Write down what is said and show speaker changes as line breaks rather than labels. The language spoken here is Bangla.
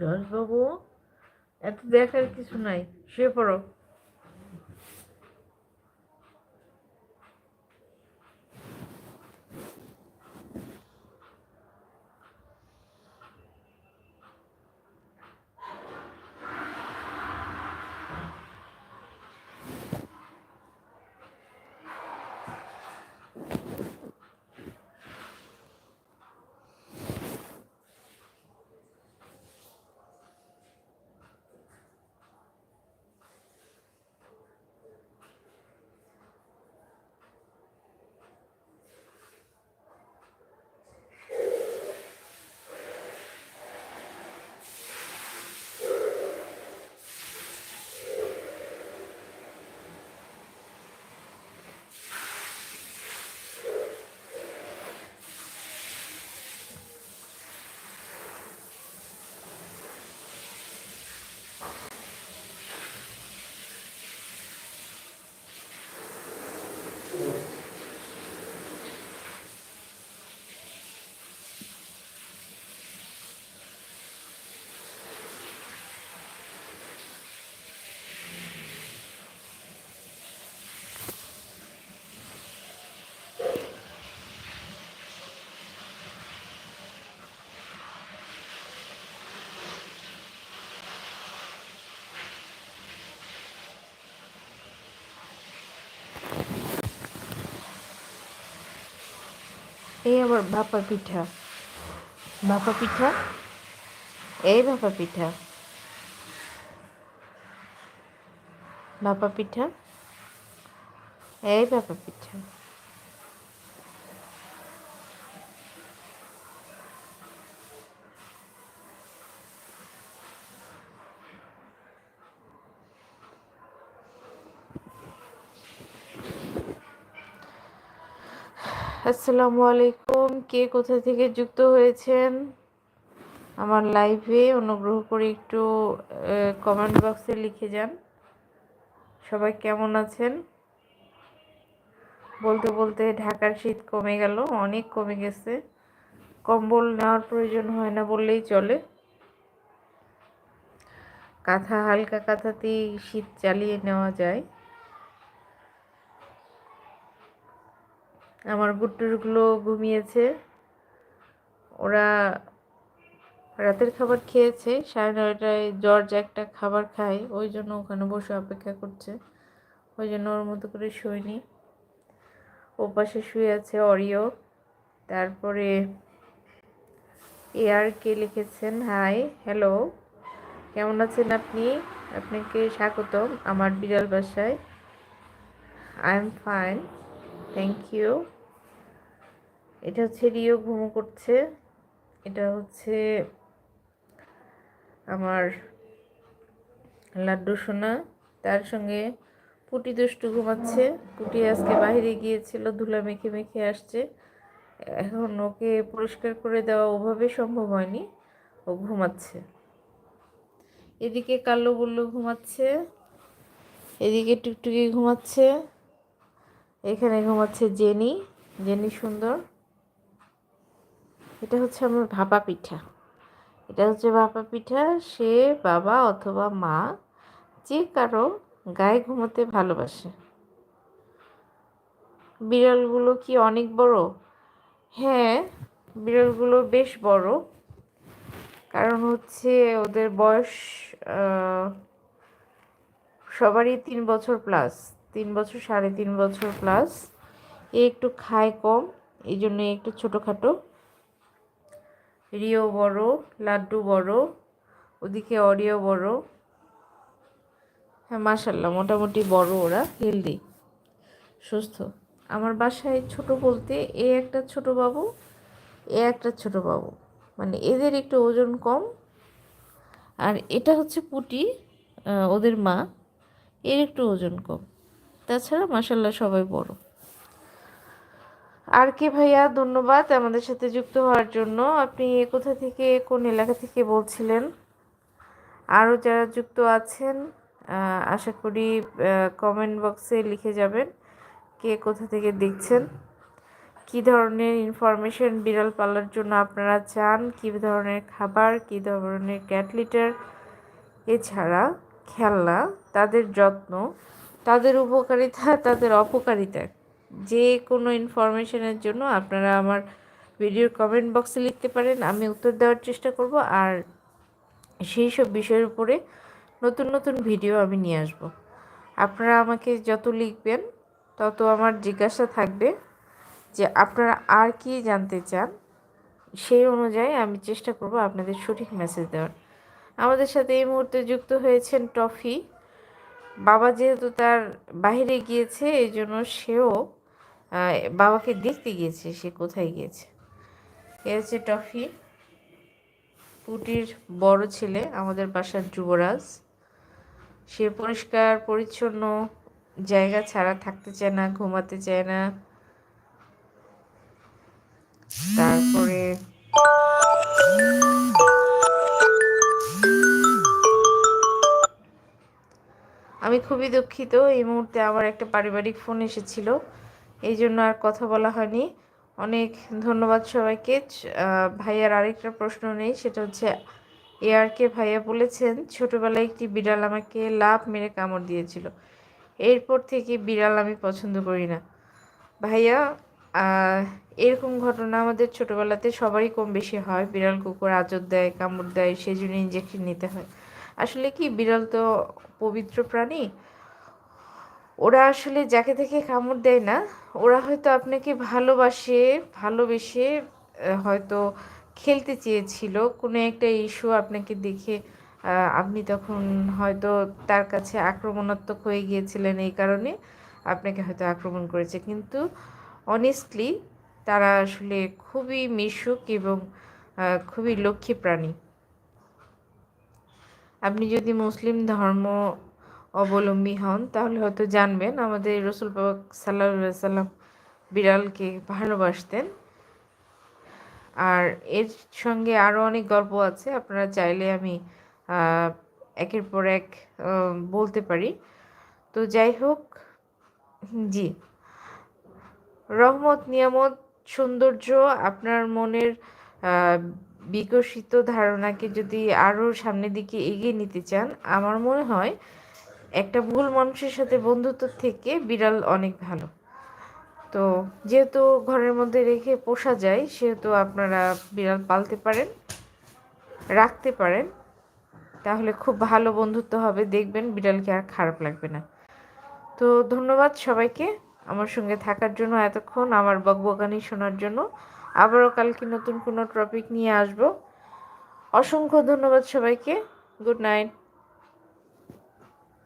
যশবাবু এত দেখার কিছু নাই। শুয়ে পড়ো। এই আবার ভাপা পিঠা। ভাপা পিঠা? এই ভাপা পিঠা। ভাপা পিঠা? এই ভাপা পিঠা। আসসালামু আলাইকুম। কে কোথা থেকে যুক্ত হয়েছেন? আমার লাইভে অনুগ্রহ করে একটু কমেন্ট বক্সে লিখে যান। সবাই কেমন আছেন? বলতে বলতে ঢাকার শীত কমে গেল, অনেক কমে গেছে। কম্বল নেওয়ার প্রয়োজন হয় না বললেই চলে। কাঁথা, হালকা কাঁথাতেই শীত চালিয়ে নেওয়া যায়। আমার গুট্টুরগুলো ঘুমিয়েছে। ওরা রাতের খাবার খেয়েছে, সাড়ে নয়টায় জর্জ একটা খাবার খায়, ওই জন্য ওখানে বসে অপেক্ষা করছে। ওই জন্য ওর মতো করে শুইনি। ও পাশে শুয়ে আছে অরিও। তারপরে এয়ার কে লিখেছেন, হাই, হ্যালো, কেমন আছেন আপনি? আপনাকে স্বাগতম আমার বিড়াল বাসায়। I am fine. Thank you এটা হচ্ছে রিও ঘুমো করছে। এটা হচ্ছে আমার লাড্ডু সোনা। তার সঙ্গে পুটি দুষ্টু ঘুমাচ্ছে। পুটি আজকে বাইরে গিয়েছিল, ধুলা মেখে মেখে আসছে। এখন ওকে পরিষ্কার করে দেওয়া ওভাবে সম্ভব হয়নি। ও ঘুমাচ্ছে। এদিকে কালো বলল ঘুমাচ্ছে। এদিকে টুকটুকি ঘুমাচ্ছে। এখানে ঘুমাচ্ছে জেনি। জেনি সুন্দর। এটা হচ্ছে আমার ভাপা পিঠা। এটা হচ্ছে ভাপা পিঠা। সে বাবা অথবা মা যে কারও গায়ে ঘুমোতে ভালোবাসে। বিড়ালগুলো কি অনেক বড়? হ্যাঁ বিড়ালগুলো বেশ বড়। কারণ হচ্ছে ওদের বয়স সবারই তিন বছর প্লাস। তিন বছর, সাড়ে তিন বছর প্লাস এ একটু খায় কম, এই জন্য একটু ছোটোখাটো। রিও বড়, লাড্ডু বড়, ওদিকে অরিও বড়। হ্যাঁ মাসাল্লাহ মোটামুটি বড় ওরা হেলদি সুস্থ। আমার বাসায় ছোট বলতে এ একটা ছোট বাবু, এ একটা ছোট বাবু। মানে এদের একটু ওজন কম। আর এটা হচ্ছে পুটি ওদের মা, এর একটু ওজন কম। তাছাড়া মাসাল্লাহ সবাই বড়। আর কে ভাইয়া, ধন্যবাদ আমাদের সাথে যুক্ত হওয়ার জন্য। আপনি কোথা থেকে, কোন এলাকা থেকে বলছিলেন? আরও যারা যুক্ত আছেন আশা করি কমেন্ট বক্সে লিখে যাবেন কে কোথা থেকে দেখছেন। কী ধরনের ইনফরমেশন বিড়াল পালার জন্য আপনারা চান? কী ধরনের খাবার? কী ধরনের ক্যাট লিটার এছাড়া খেলনা, তাদের যত্ন তাদের উপকারিতা, তাদের অপকারিতা। যে কোনো ইনফরমেশনের জন্য আপনারা আমার ভিডিওর কমেন্ট বক্সে লিখতে পারেন, আমি উত্তর দেওয়ার চেষ্টা করব। আর সেই সব বিষয়ের উপরে নতুন নতুন ভিডিও আমি নিয়ে আসব। আপনারা আমাকে যত লিখবেন, তত আমার জিজ্ঞাসা থাকবে যে আপনারা আর কি জানতে চান, সেই অনুযায়ী আমি চেষ্টা করব আপনাদের সঠিক মেসেজ দেওয়ার। আমাদের সাথে এই মুহূর্তে যুক্ত হয়েছেন টফি। বাবা যেহেতু তার বাইরে গিয়েছে, এই জন্য সেও বাবাকে দেখতে গিয়েছে সে কোথায় গিয়েছে। এ হচ্ছে টফি, পুটির বড় ছেলে, আমাদের বাসার যুবরাজ। সে পরিষ্কার, পরিচ্ছন্ন, জায়গা ছাড়া থাকতে চায় না, ঘুমাতে চায় না। তারপরে আমি খুবই দুঃখিত। এই মুহূর্তে আমার একটা পারিবারিক ফোন এসেছিল। এই জন্য আর কথা বলা হয়নি। অনেক ধন্যবাদ সবাইকে। ভাইয়ার আরেকটা প্রশ্ন নেই, সেটা হচ্ছে এ এআরকে ভাইয়া বলেছেন, ছোটবেলায় একটি বিড়াল আমাকে লাভ মেরে কামড় দিয়েছিল। এরপর থেকে বিড়াল আমি পছন্দ করি না। ভাইয়া এরকম ঘটনা আমাদের ছোটোবেলাতে সবারই কম বেশি হয়। বিড়াল কুকুর আজর দেয়, কামড় দেয়, সেই জন্য ইঞ্জেকশন নিতে হয়। আসলে কি বিড়াল তো পবিত্র প্রাণী? ওরা আসলে যাকে থেকে কামড় দেয় না, ওরা হয়তো আপনাকে ভালোবাসে, ভালোবেসে হয়তো খেলতে চেয়েছিল। কোনো একটা ইস্যু আপনাকে দেখে আপনি তখন হয়তো তার কাছে আক্রমণাত্মক হয়ে গিয়েছিলেন এই কারণে আপনাকে হয়তো আক্রমণ করেছে। কিন্তু অনেস্টলি তারা আসলে খুবই মিশুক এবং খুবই লক্ষ্মী প্রাণী। আপনি যদি মুসলিম ধর্ম অবলম্বী হন, তাহলে হয়তো জানবেন আমাদের রসুল পাক সাল্লা সাল্লাম বিড়ালকে ভালোবাসতেন। আর এর সঙ্গে আরও অনেক গল্প আছে, আপনারা চাইলে আমি একের পর এক বলতে পারি। তো যাই হোক, জি। রহমত, নিয়ামত, সৌন্দর্য আপনার মনের বিকশিত ধারণাকে যদি আরও সামনের দিকে এগিয়ে নিতে চান, আমার মনে হয় একটা ভুল মানুষের সাথে বন্ধুত্ব থেকে বিড়াল অনেক ভালো। তো যেহেতু ঘরের মধ্যে রেখে পোষা যায়, সেহেতু আপনারা বিড়াল পালতে পারেন, রাখতে পারেন, তাহলে খুব ভালো বন্ধুত্ব হবে। দেখবেন বিড়ালকে আর খারাপ লাগবে না। তো ধন্যবাদ সবাইকে আমার সঙ্গে থাকার জন্য, এতক্ষণ আমার বকবকানি শোনার জন্য। আবারও কালকে নতুন কোনো টপিক নিয়ে আসব। অসংখ্য ধন্যবাদ সবাইকে। Good night